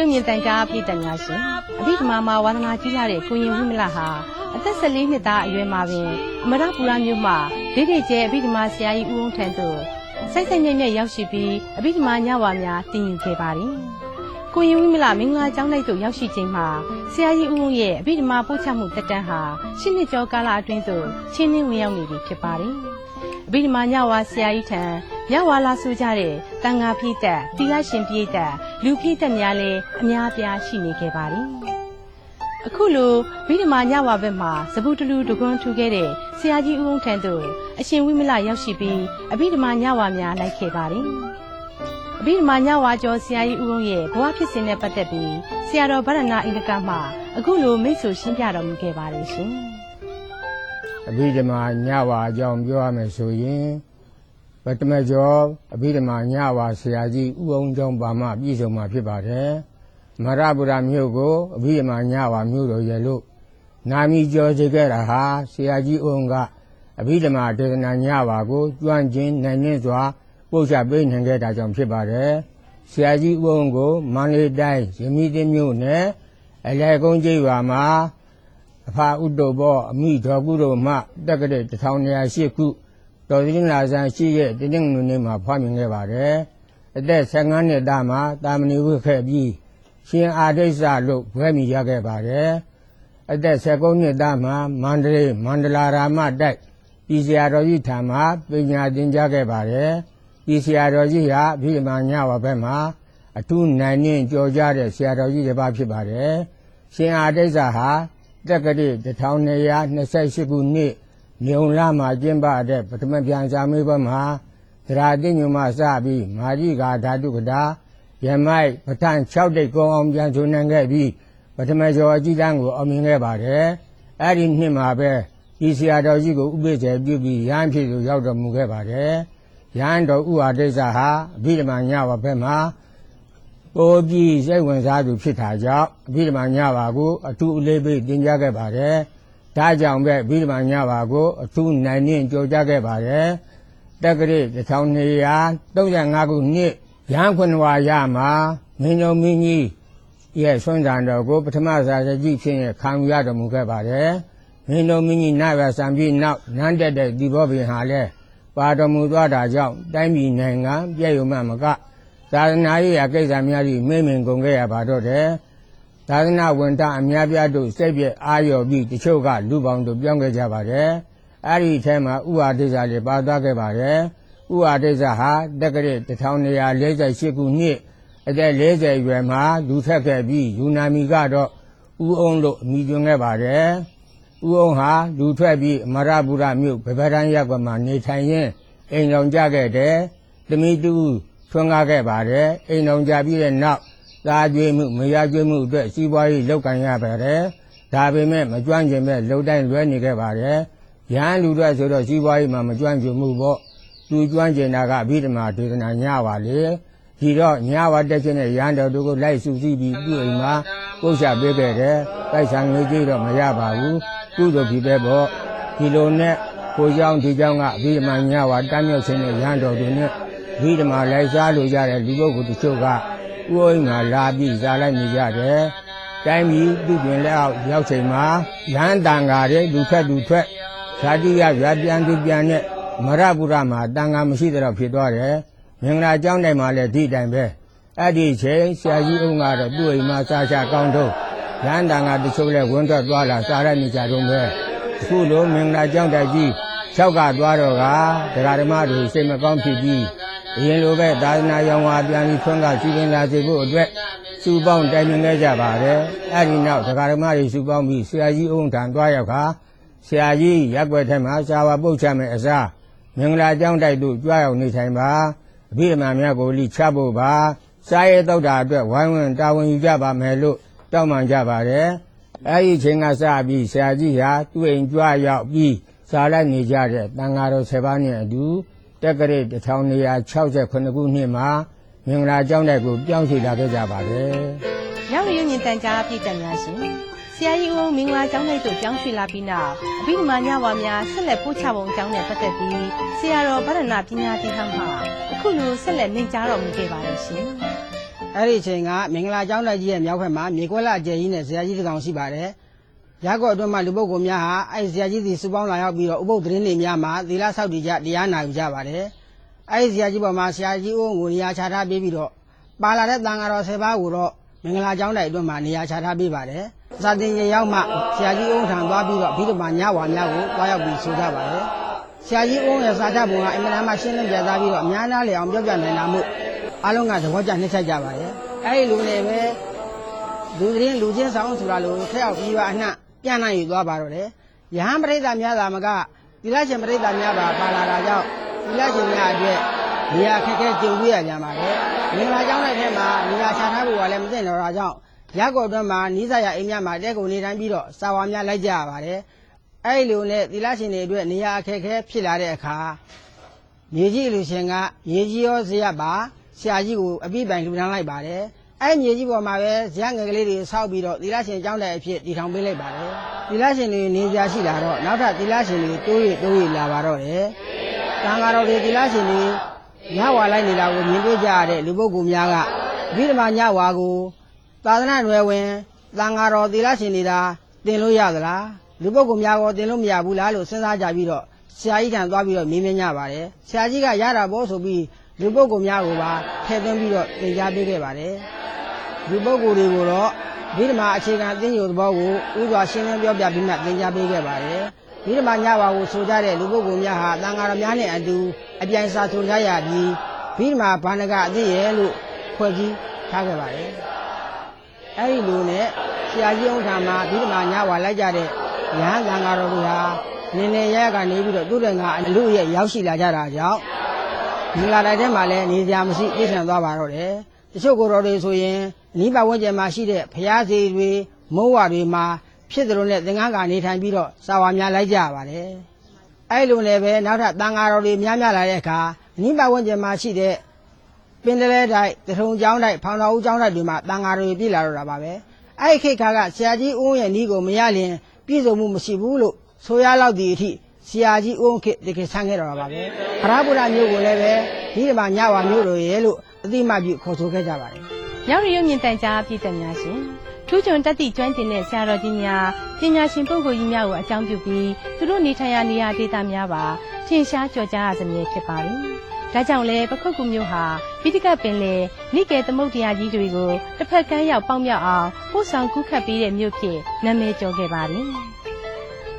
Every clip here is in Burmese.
ရုံမြင့်တန်ကြားပြည်တန်များရှင်အဘိဓမ္မာမှာဝါသနာကြီးလာတဲ့ကိုရင်ဝိမလဟာအသက်14နှစ်သားအရွယ်မှာပင်အမရပူရမြို့မှာဒိဋ္ဌိကျဲအဘိဓမ္မာဆရာကြီးဦးဝန်းထံသို့စိုက်စိုက်မြဲ့မြဲ့ရောက်ရှိပြီးအဘိဓမ္မာညဝါများတင်ယူခဲ့ပါတယ်ကိုရင်ဝိမလမင်္ဂလာကျောင်းလိုက်သို့ရောက်ရှိချိန်မှာဆရာကြီးဦးဝန်းရဲ့အဘိဓမ္မာပို့ချမှုတက်တန်းဟာရှစ်နှစ်ကျော်ကာလအတွင်းသို့ချင်းနှင်းဝင်ရောက်နေပြီဖြစ်ပါတယ်အဘိဓမ္မာညဝါဆရာကြီးထံ ညဝါလာဆိုကြတဲ့တန်ဃာပြည့်တက်တိလရှင်ပြည့်တက်လူပြည့်တက်များလည်းအများအပြားရှိနေခဲ့ပါတယ်အခုလိုဗိဓမာညဝါဘက်မှာစပုတလူဒဂွန်ထူခဲ့တဲ့ဆရာကြီးဦးုံထံသို့အရှင်ဝိမလရောက်ရှိပြီးအဘိဓမာညဝါများလိုက်ခဲ့ပါတယ်အဘိဓမာညဝါကျော်ဆရာကြီးဦးုံရဲ့ဘဝဖြစ်စဉ်နဲ့ပတ်သက်ပြီးဆရာတော်ဗရဏအင်္ဂကမှအခုလိုမိတ်ဆွေရှင်းပြတော်မူခဲ့ပါတယ်ရှင်အဘိဓမ္မာညဝါအကြောင်းပြောရမယ်ဆိုရင် ပထမကျော်အဘိဓမ္မာညဝါဆရာကြီးဥအောင်ကျောင်းပါမပြည့်စုံမှာဖြစ်ပါတယ်မရဗုဒ္ဓမြို့ကိုအဘိဓမ္မာညဝါမြို့တော်ရဲ့လို့နာမည်ကျော်စေခဲ့တာဟာဆရာကြီးဥအောင်ကအဘိဓမ္မာဒေသနာညဝါကိုကျွမ်းကျင်နိုင်နှင့်စွာပို့ချပေးနိုင်ခဲ့တာကြောင့်ဖြစ်ပါတယ်ဆရာကြီးဥအောင်ကိုမန္တလေးတိုင်းရမီးသိမြို့နယ်အလဲကုန်းကျေးရွာမှာအဖာဥတ္တဘောအမိတော်ကုတို့မှတက္ကရာ1208ခု တော်သင်းလာဆန်ရှိရဲ့တင်းတင်းငွေနေမှာဖွားမြင်ခဲ့ပါတယ်အသက်15နှစ်သားမှာတာမဏိဝိခဲ့ပြီးရှင်အာဒိစ္စလို့ဘွဲမိရခဲ့ပါတယ်အသက်19နှစ်သားမှာမန္တလေးမန္တလာရာမတိုက်ပြည်စရာတော်ကြီးထံမှာပညာသင်ကြားခဲ့ပါတယ်ပြည်စရာတော်ကြီးဟာအဖိဓမ္မာညဝဘက်မှာအထူးနိုင်နှင့်ကြော်ကြတဲ့ဆရာတော်ကြီးတစ်ပါးဖြစ်ပါတယ်ရှင်အာဒိစ္စဟာတက္ကရာ1228ခုနှစ် ညုံလာမှာကျင်းပတဲ့ပထမပြန်စာမေးပွဲမှာသရာတိညုံမှစပြီးမာရိကာဓာတုကတာယမိုက်ပဋ္ဌာန်း6တိတ်ကုံအောင်ပြန်ဆိုနိုင်ခဲ့ပြီးပထမကျော်အကြီးတန်းကိုအောင်မြင်ခဲ့ပါတယ်အဲ့ဒီနှစ်မှာပဲဒီဆရာတော်ကြီးကိုဥပိ္ပဇေပြုပြီးရဟန်းဖြစ်သူရောက်တော်မူခဲ့ပါတယ်ရဟန်းတော်ဥဟာဒိစ္စဟာအဘိဓမ္မာညဝဘက်မှာပိုးပြီးစိတ်ဝင်စားသူဖြစ်တာကြောင့်အဘိဓမ္မာညပါကိုအထူးအလေးပေးတင်ကြခဲ့ပါတယ်။ ဒါကြောင့်ပဲအဘိဓမ္မာညပါကိုအထူးနိုင်နှင့်ကြော်ကြခဲ့ပါတယ်။တက္ကရာ1235ခုနှစ်ရဟန်းခွန်ဝါရမှာမင်းတော်မင်းကြီးရဲ့ဆွမ်းဆန်တော်ကိုပထမစာစကြီးဖြစ်ရင်ခံယူရတော်မူခဲ့ပါတယ်။မင်းတော်မင်းကြီးနာရဆံပြီးနောက်နန်းတက်တဲ့ဒီဘောဘင်ဟာလည်းပါတော်မူသွားတာကြောင့်တိုင်းပြည်နိုင်ငံပြည့်ရုံမှမကသာသနာရေးအကိစ္စများကြီးမိမ့်မင်ကုန်ခဲ့ရပါတော့တယ်။ သာသနာဝန်ထအများပြားတို့စိတ်ပြည့်အာရော်ပြီးတချို့ကလူပေါင်းတို့ပြောင်းခဲ့ကြပါတယ်။အဲ့ဒီအထဲမှာဥဟာဒိစ္စလေးပါသွားခဲ့ပါတယ်။ဥဟာဒိစ္စဟာတက္ကရာ1248ခုနှစ်အသက်40ရွယ်မှာလူထက်ခဲ့ပြီးယူနာမီကတော့ဥအောင်လို့အမည်တွင်ခဲ့ပါတယ်။ဥအောင်ဟာလူထွက်ပြီးအမရပူရမြို့ဗဗရန်ရပ်ကွက်မှာနေထိုင်ရင်းအိမ်တော်ကြခဲ့တယ်။တမီတူထွန်းကားခဲ့ပါတယ်အိမ်တော်ကြပြီးတဲ့နောက် သားကျွေးမှုမရကျွေးမှုအတွက်စီးပွားရေးလုပ်ကင်ရပါတယ်ဒါပေမဲ့မကျွမ်းကျင်မဲ့လုံတိုင်းလွဲနေခဲ့ပါတယ်ရဟန်းလူတွေဆိုတော့စီးပွားရေးမှာမကျွမ်းကျင်မှုပေါ့သူကျွမ်းကျင်တာကအဘိဓမ္မာဒေသနာညပါလေဒီတော့ညဝတက်ခြင်းနဲ့ရဟန်းတော်တို့ကိုလိုက်စုစည်းပြီးသူ့အိမ်မှာပုတ်ချပေးခဲ့တယ်တိုက်ဆံငွေကြေးတော့မရပါဘူးကုသိုလ်ဖြစ်ပဲပေါ့ဒီလိုနဲ့ကိုเจ้าဒီเจ้าကအဘိဓမ္မာညဝတမ်းမြောက်ခြင်းနဲ့ရဟန်းတော်တွေနဲ့ဘိဓမ္မာလိုက်စားလို့ရတဲ့လူပုဂ္ဂိုလ်တချို့က ဥအိမ်မှာလာပြီးစားလိုက်နေကြတယ်တိုင်းပြည်သူပြင်လက်အောက်ရောက်ချိန်မှာရဟန်းတန်ဃာတွေလူထွက်လူထွက်ဇာတိရဗျာပြန်သူပြန်နဲ့မရပုရမှာတန်ဃာမရှိတော့ဖြစ်သွားတယ်မင်္ဂလာကျောင်းတိုင်မှာလည်းဒီတိုင်ပဲအဲ့ဒီချိန်ဆရာကြီးဦးကတော့သူ့အိမ်မှာစားချကောင်းတော့ရဟန်းတန်ဃာတချို့လည်းဝင်ထွက်သွားလာစားရနေကြတော့ပဲအခုလိုမင်္ဂလာကျောင်းတိုင်ကြီး၆ကသွားတော့ကတရားဓမ္မတွေစိတ်မကောင်းဖြစ်ပြီး အရင်လိုပဲသာသနာရောင်ဝါပြန်ပြီးထွန်းကစီပင်လာစေဖို့အတွက်စုပေါင်းတိုင်ပင်ခဲ့ကြပါတယ်အဲ့ဒီနောက်တရားဓမ္မတွေစုပေါင်းပြီးဆရာကြီးအုံထံသွားရောက်ခါဆရာကြီးရက်ွက်ထဲမှာစာဝါပုတ်ချမယ်အစားမင်္ဂလာကျောင်းတိုက်သို့ကြွရောက်နေထိုင်ပါအဘိဓမ္မာများကိုလိချဖို့ပါစာရေးတောက်တာအတွက်ဝိုင်းဝန်းတာဝန်ယူကြပါမယ်လို့တောင်းပန်ကြပါတယ်အဲ့ဒီချိန်ကစပြီးဆရာကြီးဟာသူ့အိမ်ကြွရောက်ပြီးစာလိုက်နေကြတဲ့တန်ဃာတော်7ပါးနဲ့အတူ တက္ကရာ1268ခုနှစ်မှာမင်္ဂလာကျောင်းတိုက်ကိုပြောင်းရွှေ့လာခဲ့ကြပါတယ်ရောက်ရည်ညင်တန်ကြားပြည်တန်များရှင်ဆရာကြီးဦးမင်္ဂလာကျောင်းလိုက်သို့ကျောင်းရွှေ့လာပြီးနောက်အဘိဓမ္မာညဝါများဆက်လက်ပို့ချပုံကျောင်းနဲ့ပတ်သက်ပြီးဆရာတော်ဗရဏပညာတိဟမှာအခုလိုဆက်လက်နေကြားတော်မူခဲ့ပါတယ်ရှင်အဲ့ဒီအချိန်ကမင်္ဂလာကျောင်းတိုက်ကြီးရဲ့မြောက်ဘက်မှာမြေကွက်လာအကျယ်ကြီးနဲ့ဇရာကြီးတစ်ကောင်ရှိပါတယ်။ ရက်ကွက်အတွင်းမှာလူပုဂ္ဂိုလ်များဟာအဲ့ဒီဇရာကြီးစီစုပေါင်းလာရောက်ပြီးတော့ဥပုပ်သတင်းတွေများမှာသီလဆောက်တည်ကြတရားနာယူကြပါတယ်။အဲ့ဒီဇရာကြီးပေါ်မှာဆရာကြီးဦးကိုနေရာချထားပေးပြီးတော့ပါလာတဲ့တန်ဃာတော်၁၀ပါးကိုတော့မင်္ဂလာကျောင်းတိုက်အတွင်းမှာနေရာချထားပေးပါတယ်။စာတင်ရေရောက်မှဆရာကြီးဦးထံသွားပြီးတော့ဘိဓမ္မာညဝါများကိုသွားရောက်ပြီးဆိုကြပါတယ်။ဆရာကြီးဦးရဲ့စာချပုံကအင်မတန်မှရှင်းလင်းပြသပြီးတော့အများနာလေအောင်ပြောပြနိုင်တာမို့အားလုံးကသဘောကျနှိမ့်ဆက်ကြပါတယ်။အဲ့ဒီလိုနဲ့ပဲလူသတင်းလူချင်းဆောင်ဆိုတာလို့ထက်အောင်ပြီးပါအနှံ့ ပြန်နိုင်ယူသွားပါတော့တယ်။ယဟန်ပရိသတ်များသာမကသီလရှင်ပရိသတ်များပါပါလာတာကြောင့်သီလရှင်များအတွက်နေရာခက်ခဲကြုံတွေ့ရကြပါတယ်။မင်္ဂလာကျောင်းတဲ့ထဲမှာနေရာချထားဖို့ကလည်းမသိတော့တာကြောင့်ရက်ကော်အတွင်းမှာနီးစပ်ရအိမ်များမှာတဲကုန်နေတိုင်းပြီးတော့စာဝါများလိုက်ကြရပါတယ်။အဲ့ဒီလိုနဲ့သီလရှင်တွေအတွက်နေရာအခက်ခဲဖြစ်လာတဲ့အခါမြေကြီးလူရှင်ကမြေကြီးရောဇရက်ပါဆရာကြီးကိုအပြည့်ပိုင်လူတန်းလိုက်ပါတယ် အဲ့မြေကြီးပေါ်မှာပဲဇရက်ငယ်ကလေးတွေဆောက်ပြီးတော့သီလရှင်ကျောင်းတဲ့အဖြစ်တည်ထောင်ပေးလိုက်ပါတယ်သီလရှင်တွေနေကြရှိလာတော့နောက်ထပ်သီလရှင်တွေတိုးရတိုးရလာပါတော့တယ်တန်ဃာတော်တွေသီလရှင်တွေညဝါလိုက်နေတာကိုမြင်တွေ့ကြရတဲ့လူပုဂ္ဂိုလ်များကအဘိဓမ္မာညဝါကိုသာသနာ့နယ်ဝင်တန်ဃာတော်သီလရှင်တွေဒါတင်လို့ရသလားလူပုဂ္ဂိုလ်များကိုတင်လို့မရဘူးလားလို့စဉ်းစားကြပြီးတော့ဆရာကြီးထံသွားပြီးတော့မေးမြန်းကြပါတယ်ဆရာကြီးကရတာပေါ့ဆိုပြီးလူပုဂ္ဂိုလ်များကိုပါထည့်သွင်းပြီးတော့သင်ကြားပေးခဲ့ပါတယ် လူပုဂ္ဂိုလ်တွေကိုတော့ဗိဓမာအခြေခံအသိဉာဏ်သဘောကိုဥစွာရှင်းလင်းပြောပြပြီးမှသင်ကြားပေးခဲ့ပါတယ်ဗိဓမာညဝါကိုဆိုကြတဲ့လူပုဂ္ဂိုလ်များဟာတန်ဃာတော်များနဲ့အတူအပြိုင်စာဆိုကြရပြီးဗိဓမာဘာဏကအသိရဲ့လို့ဖွဲ့စည်းထားခဲ့ပါတယ်အဲဒီလိုနဲ့ဆရာကြီးအောင်ထာမှာဗိဓမာညဝါလိုက်ကြတဲ့ရဟန်းတန်ဃာတော်တွေဟာနင်းနေရဲကနေပြီးတော့သူ့တဲ့ငါအလူရဲ့ရောက်ရှိလာကြတာကြောင့်မင်္ဂလာတိုက်ထဲမှာလည်းနေကြမရှိပြည့်စုံသွားပါတော့တယ် တချို့ကိုယ်တော်တွေဆိုရင်အနီးပတ်ဝန်းကျင်မှာရှိတဲ့ဖျားစီတွေမုံဝါတွေမှာဖြစ်တယ်လို့နဲ့သင်္ကန်းကနေထိုင်ပြီးတော့စာဝါများလိုက်ကြပါတယ်အဲ့လိုနဲ့ပဲနောက်ထပ်တန်ဃာတော်တွေများများလာတဲ့အခါအနီးပတ်ဝန်းကျင်မှာရှိတဲ့ပင်တလဲတိုက်တထုံကျောင်းတိုက်ဖောင်တော်ဦးကျောင်းတိုက်တွေမှာတန်ဃာတော်တွေပြည်လာတော့တာပါပဲအဲ့ဒီခေတ်ခါကဆရာကြီးဦးရဲ့ဤကိုမရရင်ပြည့်စုံမှုမရှိဘူးလို့ဆိုရလောက်ဒီအထိဆရာကြီးဦးခေတကယ်ဆန်းခဲ့တော်တာပါပဲခရဗုဒ္ဓမျိုးကိုလည်းပဲဒီမှာညဝါမျိုးတို့ရဲ့လို့ အတိမပြုခေါ်ဆိုခဲ့ကြပါတယ်မြောက်ရရုံမြင့်တန်ကြားပြည်သက်များရှင်ထူးချွန်တက်သည့်ကျွမ်းကျင်တဲ့ဆရာတော်ကြီးများပညာရှင်ပုဂ္ဂိုလ်ကြီးများကိုအကြောင်းပြုပြီးသူတို့နေထိုင်ရာနေရာဒေသများပါထင်ရှားကြော်ကြားရစမြဲဖြစ်ပါတယ်။ဒါကြောင့်လဲပခုတ်ကူမျိုးဟာပိဋကပင်လေနိကေသမုတ်တရားကြီးတွေကိုတစ်ဖက်ကမ်းရောက်ပေါင်းမြောက်အောင်ပို့ဆောင်ကူးခတ်ပေးတဲ့မြို့ဖြစ်နာမည်ကျော်ခဲ့ပါတယ်။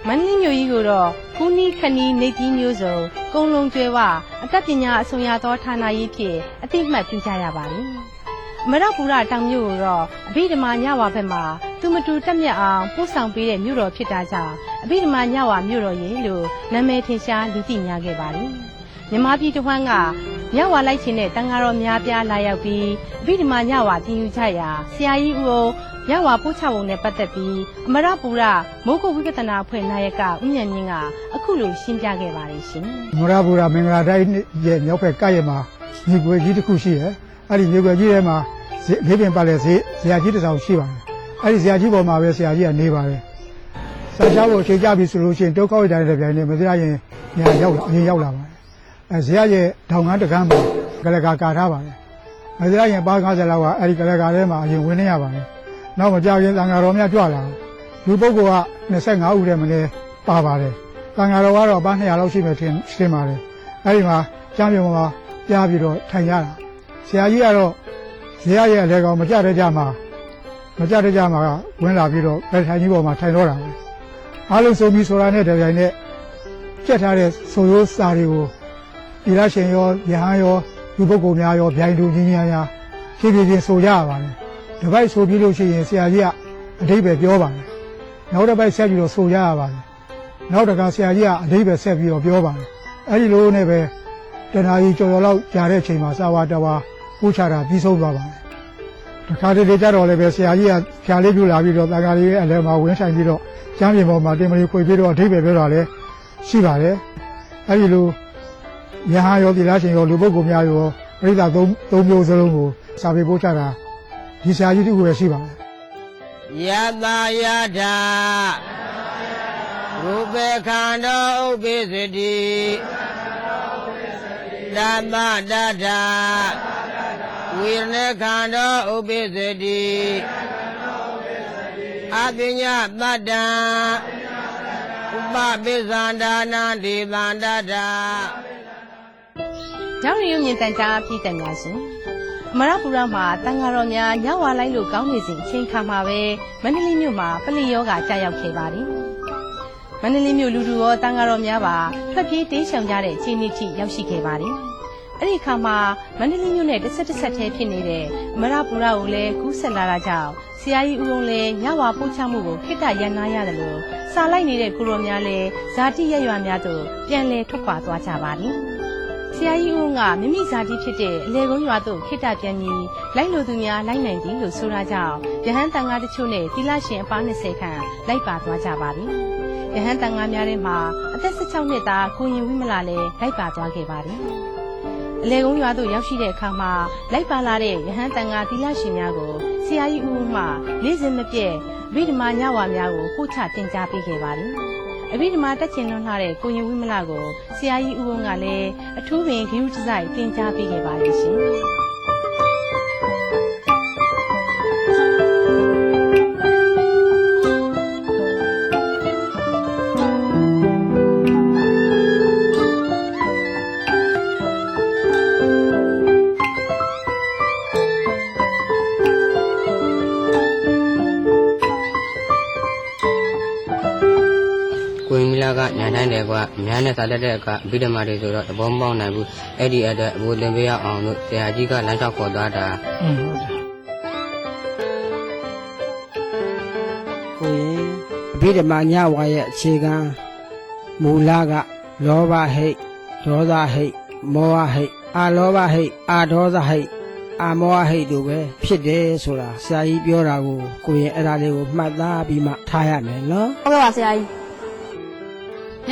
မန္တလေးမြို့ကြီးကိုတော့ကူနီခနီနေကြီးမျိုးစုံကုံလုံးကျွဲဝအတတ်ပညာအဆုံရသောဌာနကြီးဖြစ်အတိအမှတ်ပြုကြရပါတယ်။အမရပူရတောင်မြို့ကိုတော့အဘိဓမ္မာညဝါဘက်မှာသူမတူတက်မြတ်အောင်ပို့ဆောင်ပေးတဲ့မြို့တော်ဖြစ်တာကြောင့်အဘိဓမ္မာညဝါမြို့တော်ရဲ့လို့နာမည်ထင်ရှားလူသိများခဲ့ပါတယ်။ မြမပြည်တစ်ဝန်းကညဝါလိုက်ခြင်းတဲ့တန်ဃာတော်များပြားလာရောက်ပြီးအဘိဓမ္မာညဝါတင်ယူကြရာဆရာကြီးဦးအောင်ညဝါပို့ချပုံနဲ့ပတ်သက်ပြီးအမရပူရမိုးကုတ်ဝိပဿနာအဖွဲ့နာယကဦးဉာဏ်မြင့်ကအခုလိုရှင်းပြခဲ့ပါတယ်ရှင်။မရဘူရာမင်္ဂလာတိုင်းရဲ့မြောက်ဘက်ကရဲ့မှာမြေကွယ်ကြီးတစ်ခုရှိတယ်။အဲ့ဒီမြေကွယ်ကြီးထဲမှာဇေလေးပင်ပါလေဇေဇရာကြီးတစ်ဆောင်ရှိပါတယ်။အဲ့ဒီဇရာကြီးပေါ်မှာပဲဆရာကြီးကနေပါတယ်။စာကြောကိုချိန်ကြပြီဆိုလို့ရှိရင်ဒုက္ခဝိဒတဲ့ပြိုင်နေမစရရင်ညာရောက်လာအရင်ရောက်လာပါတယ်။ အဲဇရာရဲ့ထောင်ကန်းတကန်းမှာကလကာကာထားပါတယ်။မစရရင်ပါ90လောက်ကအဲ့ဒီကလကာထဲမှာအရင်ဝင်နေရပါတယ်။နောက်မကြောက်ရင်သံဃာတော်များကြွလာလူပုဂ္ဂိုလ်က25ဦးတည်းမလဲပါပါတယ်။တန်ဃာတော်ကတော့အပန်း200လောက်ရှိမယ်ထင်ထင်ပါတယ်အဲဒီမှာကျမ်းပြုံမှာကြားပြီးတော့ထိုင်ရတာဆရာကြီးကတော့ဇေယျရဲ့အလဲကောင်မကြတဲ့ကြမှာမကြတဲ့ကြမှာဝင်လာပြီးတော့ဘယ်ထိုင်ကြီးပေါ်မှာထိုင်တော့တာပဲအားလုံးစုံပြီးဆိုတာနဲ့တပြိုင်နက်ကြက်ထားတဲ့ဆိုရိုးစာတွေကို ဒီလားရှင်ရောယဟန်ရောလူပုဂ္ဂိုလ်များရောဗျိုင်းလူကြီးများများဖြည်းဖြည်းချင်းဆိုကြရပါတယ်တပိုက်ဆိုပြီးလို့ရှိရင်ဆရာကြီးကအဓိပ္ပာယ်ပြောပါတယ်နောက်တစ်ပိုက်ဆက်ပြီးတော့ဆိုကြရပါတယ်နောက်တကဆရာကြီးကအဓိပ္ပာယ်ဆက်ပြီးတော့ပြောပါတယ်အဲ့ဒီလိုနဲ့ပဲတဏှာကြီးကြော်ကြော်လောက်ကြာတဲ့အချိန်မှာစာဝါတဝါပူချတာပြီးဆုံးသွားပါတယ်တခါတလေကြတော့လည်းပဲဆရာကြီးကဖြာလေးပြလာပြီးတော့တန်ခါလေးရဲ့အလဲမှာဝင်းဆိုင်ပြီးတော့ကျမ်းပြင်ပေါ်မှာတင်မလေးခွေပြီးတော့အဓိပ္ပာယ်ပြောတာလည်းရှိပါတယ်အဲ့ဒီလို ယဟန်ရောဒီလားရှင်ရောလူပုဂ္ဂိုလ်များရောပြိဿသုံးသုံးမျိုးစလုံးကိုစာပေပို့ချတာဒီဆရာကြီးတူပဲရှိပါတယ်ယတယထာရူပေခန္ဓာဥပ္ပိစတိဓမ္မတထာဝဝေရณခန္ဓာဥပိသတိအပညာတတ္တံဥပပိစ္ဆန္ဒာနာဒေသန္တတာ ညောင်ရီရုံမြင့်တန်ကြားပြည်သက်များရှင်အမရပူရမှာတန်ဃာတော်များညဝါလိုက်လို့ကောင်းနေစဉ်အချိန်ခါမှာပဲမန္တလေးမြို့မှာပလိယောဂကြာရောက်ခဲ့ပါတယ်မန္တလေးမြို့လူလူရောတန်ဃာတော်များပါထွက်ပြေးတင်းရှောင်ကြတဲ့အခြေအနေထိရောက်ရှိခဲ့ပါတယ်အဲ့ဒီခါမှာမန္တလေးမြို့နဲ့တစ်ဆက်တစ်ဆက်တည်းဖြစ်နေတဲ့အမရပူရကိုလည်းကူးဆက်လာတာကြောင့်ဆရာကြီးဦးုံလည်းညဝါပို့ချမှုကိုခိတ္တရန်နာရတယ်လို့စာလိုက်နေတဲ့ကိုရောများလည်းဇာတိရက်ရွာများတို့ပြန်လည်ထွက်ခွာသွားကြပါတယ် ဆရာကြီးဦးကမိမိဇာတိဖြစ်တဲ့အလေကုန်းရွာသို့ခိတ္တပြန်ပြီးလိုက်လို့သူများလိုက်နိုင်သည်လို့ဆိုတာကြောင့်ယဟန်တန်ဃာတချို့နဲ့သီလရှင်အပါ20ခန့်လိုက်ပါသွားကြပါပြီ။ယဟန်တန်ဃာများထဲမှာအသက်16နှစ်သားကိုရင်ဝိမလာလည်းလိုက်ပါသွားခဲ့ပါတယ်။အလေကုန်းရွာသို့ရောက်ရှိတဲ့အခါမှာလိုက်ပါလာတဲ့ယဟန်တန်ဃာသီလရှင်များကိုဆရာကြီးဦးမှနေ့စဉ်မပြည့်ဗိဓမာညဝါများကိုပို့ချတင် जा ပေးခဲ့ပါတယ်။ အဘိဓမ္မာတက်ချင်လွန်းလှတဲ့ကိုရင်ဝိမလကိုဆရာကြီးဦးဝင်းကလည်းအထူးပင်ဂရုတစိုက်သင်ကြားပေးခဲ့ပါလိမ့်ရှင် တိုင်းတယ်ကွာအများနဲ့စားတတ်တဲ့အခါအဘိဓမ္မာတွေဆိုတော့သဘောမပေါက်နိုင်ဘူးအဲ့ဒီအတွက်အဘိုးလင်ပေးရအောင်လို့ဆရာကြီးကလမ်းလျှောက်ခေါ်သွားတာကိုရင်အဘိဓမ္မာညဝါရဲ့အခြေခံမူလကလောဘဟိတ်ဒေါသဟိတ်မောဟဟိတ်အာလောဘဟိတ်အာဒေါသဟိတ်အာမောဟဟိတ်တို့ပဲဖြစ်တယ်ဆိုတာဆရာကြီးပြောတာကိုကိုရင်အဲ့ဒါလေးကိုမှတ်သားပြီးမှထားရမယ်နော်ဟုတ်ကဲ့ပါဆရာကြီး။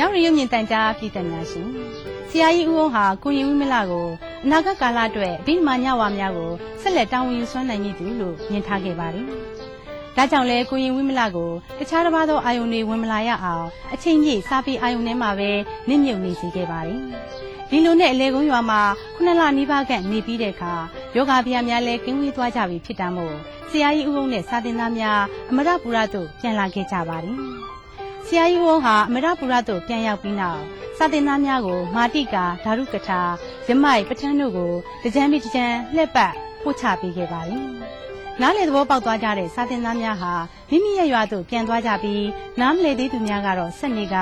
ညောင်ရီရုံမြင့်တန်ကြားပြည်သက်များရှင်။ဆရာကြီးဦးဝင်းဟာကိုရင်ဝိမလကိုအနာဂတ်ကာလအတွက်အဘိဓမ္မာညဝါများကိုဆက်လက်တာဝန်ယူဆွမ်းနိုင်မည်သူလို့မြင်ထားခဲ့ပါတယ်။ဒါကြောင့်လဲကိုရင်ဝိမလကိုတခြားတစ်ပါးသောအာယုန်တွေဝင်မလာရအောင်အချိန်ကြီးစားပြီးအာယုန်ထဲမှာပဲနစ်မြုပ်နေစေခဲ့ပါတယ်။ဒီလိုနဲ့အလေကုန်းရွာမှာခုနှစ်လနီးပါးခန့်နေပြီးတဲ့အခါယောဂဗျာများလည်းကင်းဝေးသွားကြပြီဖြစ်တာမို့ဆရာကြီးဦးဝင်းနဲ့စာသင်သားများအမရပူရသို့ပြန်လာခဲ့ကြပါတယ်။ ဆရာကြီးဝုန်းဟာအမရပူရသို့ပြန်ရောက်ပြီးနောက်စာသင်သားများကို မာတိကာဓာရုကထာရမိုက်ပဋ္ဌာန်းတို့ကိုတကြံပြီးတကြံလှည့်ပတ်ပို့ချပေးခဲ့ပါတယ်။နားလေသဘောပေါက်သွားကြတဲ့စာသင်သားများဟာမိမိရဲ့ရွာသို့ပြန်သွားကြပြီးနားမလေသေးသူများကတော့ဆက်နေက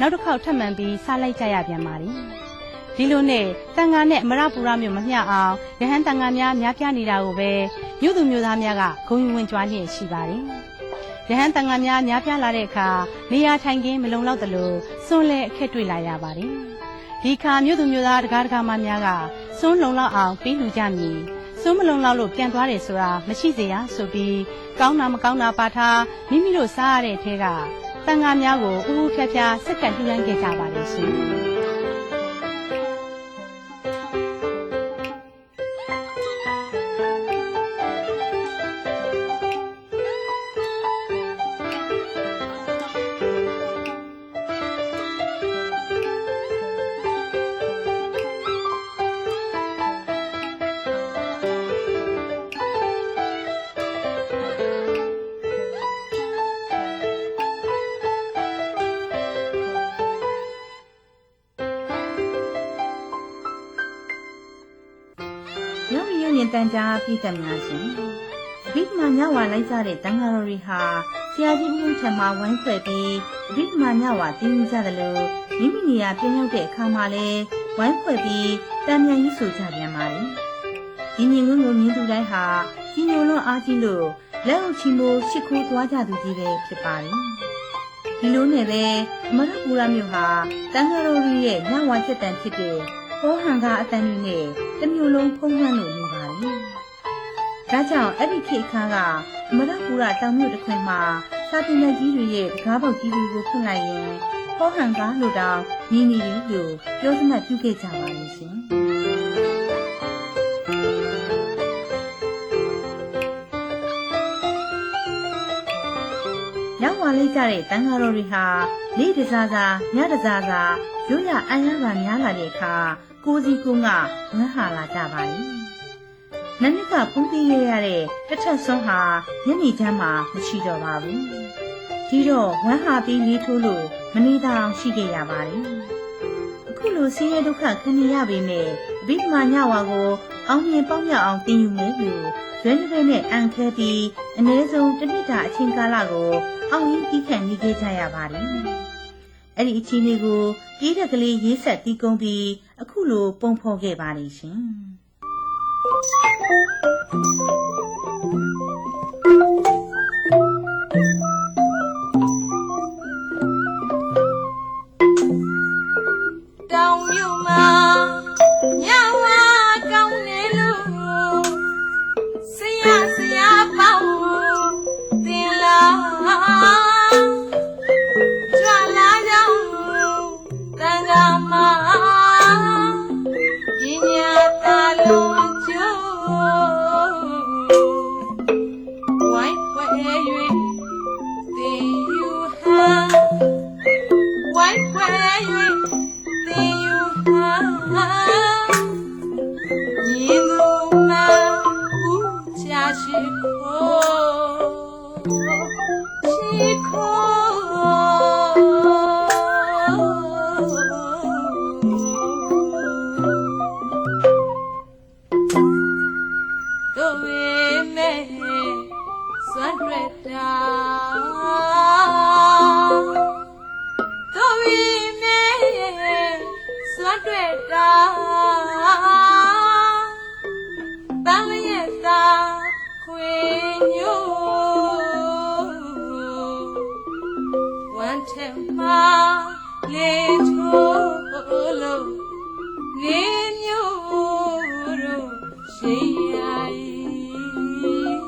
နောက်တစ်ခေါက်ထပ်မံပြီးစားလိုက်ကြရပြန်ပါတယ်။ဒီလိုနဲ့တန်ဃာနဲ့အမရပူရမျိုးမမျှအောင်ရဟန်းတန်ဃာများများပြားနေတာကိုပဲမြို့သူမြို့သားများကဂုဏ်ယူဝင်ကြွားလျက်ရှိပါတယ်။ ရဟန်းတန်ဃာများများပြားလာတဲ့အခါနေရာထိုင်ခင်းမလုံလောက်သလိုစွန်းလဲအခက်တွေ့လာရပါတယ်။ဒီအခါမြို့သူမြို့သားတကားတကားမများကစွန်းလုံလောက်အောင်ပြီးလူကြမည်။စွန်းမလုံလောက်လို့ပြန်သွားတယ်ဆိုတာမရှိစေရဆိုပြီးကောင်းတာမကောင်းတာပါထားမိမိတို့စားရတဲ့အထက်ကတန်ဃာများကိုဥဥဖြားဖြားစက္ကန့်လှူဒန်းခဲ့ကြပါလေရှင်။ တန်ကြားပြည်သက်များရှင်ဗိဓမာညဝါလိုက်ကြတဲ့တန်ဃာတော်တွေဟာဆရာကြီးဦးထံမှာဝိုင်းဖွဲ့ပြီးဗိဓမာညဝါတင်းကြတယ်လို့မိမိနေရာပြန်ရောက်တဲ့အခါမှာလဲဝိုင်းဖွဲ့ပြီးတန်မြန်ကြီးဆိုကြပြန်ပါလေဒီမြင်ကွင်းကိုမြင်သူတိုင်းဟာကြီးညိုလွန်အားကြီးလို့လက်အုပ်ချီမိုးရှ िख ိုးသွားကြသူကြီးပဲဖြစ်ပါလေဒီလိုနဲ့ပဲအမရပူရမြို့ဟာတန်ဃာတော်တွေရဲ့ညဝါစက်တန်ဖြစ်တဲ့ဟောဟန်ကအတန်တွေနဲ့တစ်မျိုးလုံးဖုံးလွှမ်းလို့ နေပါလေ။ဒါကြောင့်အဲ့ဒီခေတ်အခါကအမရပူရတောင်မြို့တစ်ခွင်မှာစာတင်တဲ့ကြီးတွေရဲ့တကားပေါက်ကြီးတွေကိုဖွင့်လိုက်ရင်ဟောဟန်ကလို့တောင်ညီညီလေးလို့ပြောစမှတ်ပြုခဲ့ကြပါလိမ့်ရှင်။ရောက်လာလိုက်ကြတဲ့တန်ဃာတော်တွေဟာနေ့တစားစားညတစားစားရိုးရအံ့ရပါများလာတဲ့အခါကိုစီကုန်းကဝမ်းဟာလာကြပါလေ။မ နစ်ကဖုံးသိရရတဲ့တစ်ထက်ဆုံးဟာညနေချမ်းမှာမရှိတော့ပါဘူးဒီတော့ဝမ်းဟာပြီးလေးထိုးလို့မနေတာအောင်ရှိခဲ့ရပါတယ်အခုလိုဆင်းရဲဒုက္ခခံနေရပေမဲ့အဘိဓမ္မာညဝါကိုအောင်မြင်ပေါင်းမြောက်အောင်တင်ယူမယ်လို့ရွေးနှဲနဲ့အန်ခဲပြီးအ ਨੇ ဆုံးတစ်နှစ်တာအချိန်ကာလကိုအောင်ရင်းပြီးခံနေခဲ့ကြရပါတယ်အဲ့ဒီအချိန်လေးကိုပြေးတက်ကလေးရေးဆက်တီးကုန်းပြီးအခုလိုပုံဖော်ခဲ့ပါတယ်ရှင် Thank you. တ်တွေ့တာတန်လျက်သာခွေညိုဝမ်းထက်မှာလေချိုးလို့နေညိုတို့ရှိရည်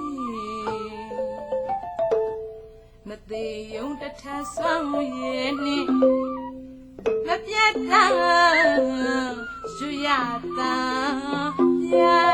မသေးယုံတစ်ထပ်ဆောင်ရဲ့နိမ ပြတ်တာရှူရတာရို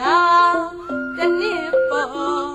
ရာတနည်းပေါ်